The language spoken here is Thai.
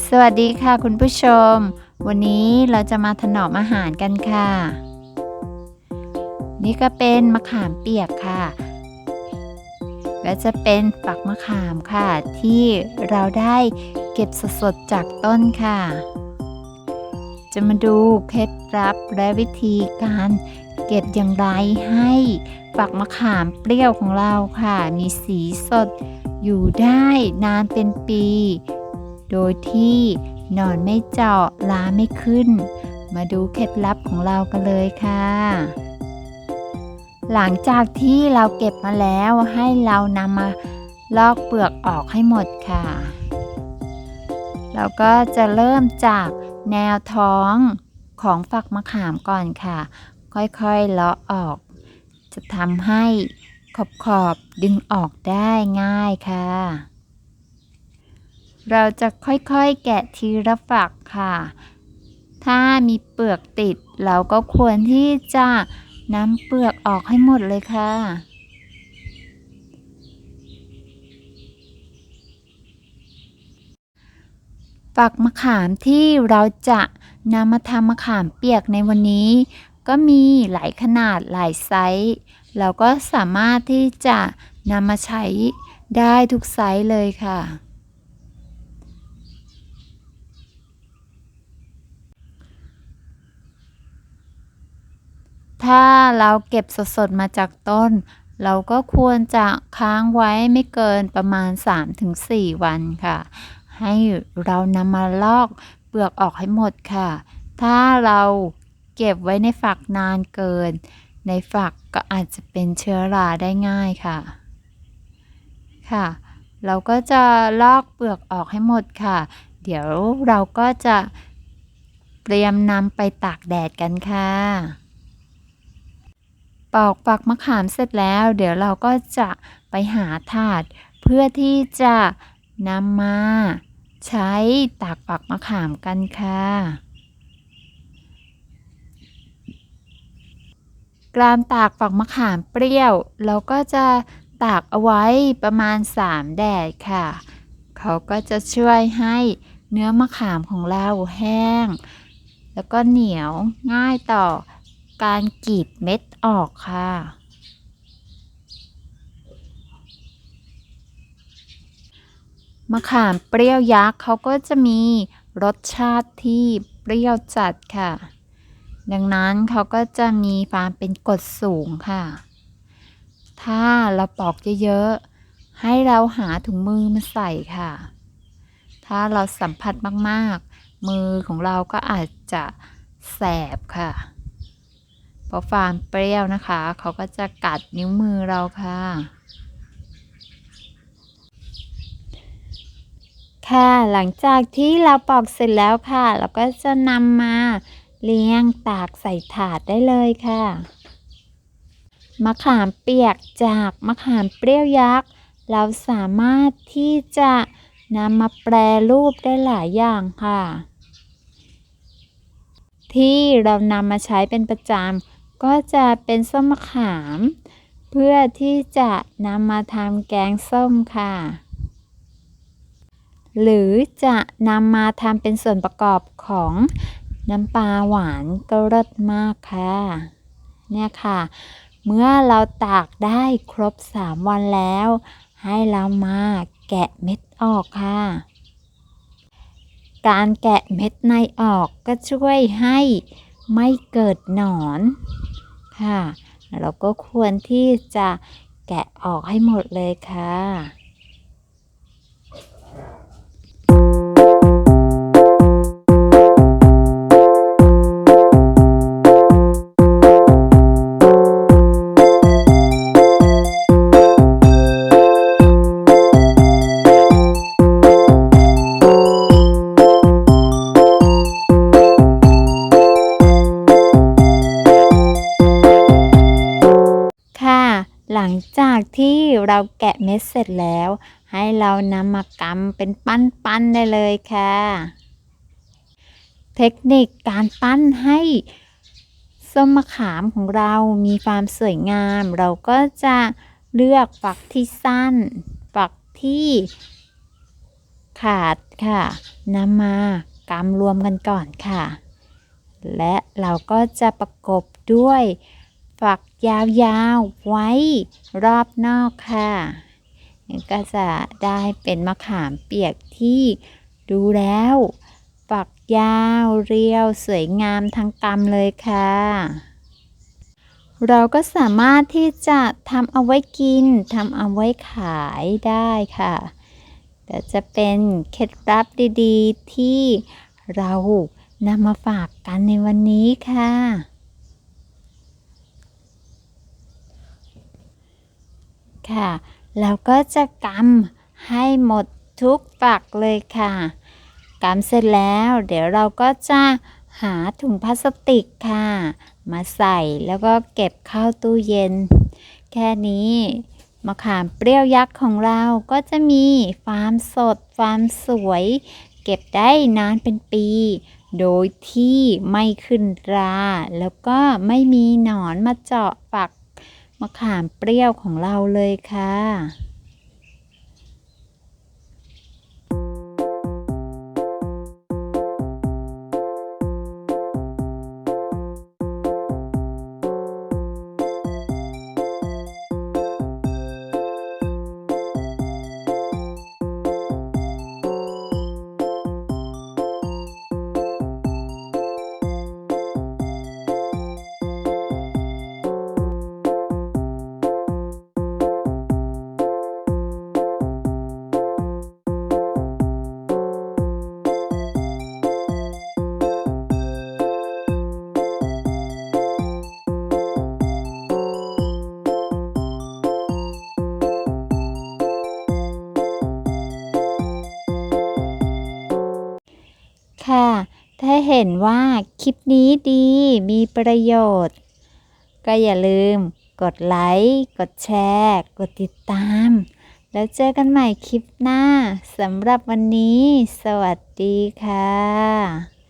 สวัสดีค่ะคุณผู้ชม วันนี้เราจะมาถนอมอาหารกันค่ะ นี่ก็เป็นมะขามเปียกค่ะ และจะเป็นฝักมะขามค่ะ ที่เราได้เก็บสดๆจากต้นค่ะ จะมาดูเคล็ดลับและวิธีการเก็บอย่างไรให้ฝักมะขามเปรี้ยวของเราค่ะ มีสีสดอยู่ได้นานเป็นปี โดยที่นอนไม่เจาะล้าไม่ขึ้น มาดูเคล็ดลับของเรากันเลยค่ะ หลังจากที่เราเก็บมาแล้วให้เรานำมาลอกเปลือกออกให้หมดค่ะ เราก็จะเริ่มจากแนวท้องของฝักมะขามก่อนค่ะ ค่อยๆเลาะออก จะทำให้ขอบๆดึงออกได้ง่ายค่ะ เราจะค่อยๆแกะทีละฝักค่ะ ถ้ามีเปลือกติด เราก็ควรที่จะนำเปลือกออกให้หมดเลยค่ะ ฝักมะขามที่เราจะนำมาทำมะขามเปียกในวันนี้ ก็มีหลายขนาดหลายไซส์เราก็สามารถที่จะนำมาใช้ได้ทุกไซส์เลยค่ะ ถ้าเราเก็บสดๆมาจากต้น เราก็ควรจะค้างไว้ไม่เกินประมาณ 3-4 วันค่ะ ให้เรานำมาลอกเปลือกออกให้หมดค่ะ ถ้าเราเก็บไว้ในฝักนานเกิน ในฝักก็อาจจะเป็นเชื้อราได้ง่ายค่ะ ค่ะ เราก็จะลอกเปลือกออกให้หมดค่ะ เดี๋ยวเราก็จะเตรียมนำไปตากแดดกันค่ะ ปอกฝักมะขามเสร็จแล้ว เดี๋ยวเราก็จะไปหาถาด เพื่อที่จะนำมา ใช้ตากฝักมะขามกันค่ะการตากฝักมะขามเปรี้ยว เราก็จะตากเอาไว้ประมาณ 3 แดดค่ะ เขาก็จะช่วยให้เนื้อมะขามของเราแห้ง แล้วก็เหนียวง่ายต่อ การกรีดเม็ดออกค่ะ มะขามเปรี้ยวยักษ์เขาก็จะมีรสชาติที่เปรี้ยวจัดค่ะ ดังนั้นเขาก็จะมีความเป็นกรดสูงค่ะ ถ้าเราปอกเยอะๆ ให้เราหาถุงมือมาใส่ค่ะ ถ้าเราสัมผัสมากๆ มือของเราก็อาจจะแสบค่ะ เพราะฟามเปรี้ยวนะคะ เขาก็จะกัดนิ้วมือเราค่ะ ค่ะหลังจากที่เราปอกเสร็จแล้วค่ะ เราก็จะนำมาเลี้ยงตากใส่ถาดได้เลยค่ะ มะขามเปียกจากมะขามเปรี้ยวยักษ์ เราสามารถที่จะนำมาแปรรูปได้หลายอย่างค่ะ ที่เรานำมาใช้เป็นประจำ ก็จะเป็นส้มมะขาม เพื่อที่จะนำมาทำแกงส้มค่ะ หรือจะนำมาทำเป็นส่วนประกอบของน้ำปลาหวานก็รสมากค่ะ เนี่ยค่ะ เมื่อเราตากได้ครบ 3 วันแล้ว ให้เรามาแกะเม็ดออกค่ะ การแกะเม็ดในออกก็ช่วยให้ไม่เกิดหนอน ค่ะ เราก็ควรที่จะแกะออกให้หมดเลยค่ะค่ะ หลังจากที่เราแกะเม็ดเสร็จแล้ว ให้เรานำมากำเป็นปั้นๆได้เลยค่ะ เทคนิคการปั้นให้ส้มมะขามของเรามีความสวยงาม เราก็จะเลือกฝักที่สั้น ฝักที่ขาดค่ะนำมากำรวมกันก่อนค่ะ และเราก็จะประกบด้วยฝัก ยาวๆ ไว้รอบนอกค่ะ ก็จะได้เป็นมะขามเปียกที่ดูแล้วฝักยาวเรียวสวยงามทั้งกำเลยค่ะ เราก็สามารถที่จะทำเอาไว้กินทำเอาไว้ขายได้ค่ะแต่จะเป็นเคล็ดลับดีๆ ที่เรานำมาฝากกันในวันนี้ค่ะ ค่ะเราก็จะกำให้หมดทุกฝักเลยค่ะกำเสร็จแล้ว เดี๋ยวเราก็จะหาถุงพลาสติกค่ะ มาใส่แล้วก็เก็บเข้าตู้เย็น แค่นี้มะขามเปรี้ยวยักษ์ของเราก็จะมีฟาร์มสดฟาร์มสวย เก็บได้นานเป็นปี โดยที่ไม่ขึ้นรา แล้วก็ไม่มีหนอนมาเจาะฝัก มะขามเปรี้ยวของเราเลยค่ะ ค่ะ ถ้าเห็นว่าคลิปนี้ดีมีประโยชน์ ก็อย่าลืมกดไลค์กดแชร์ กดติดตาม แล้วเจอกันใหม่คลิปหน้าสำหรับวันนี้ สวัสดีค่ะ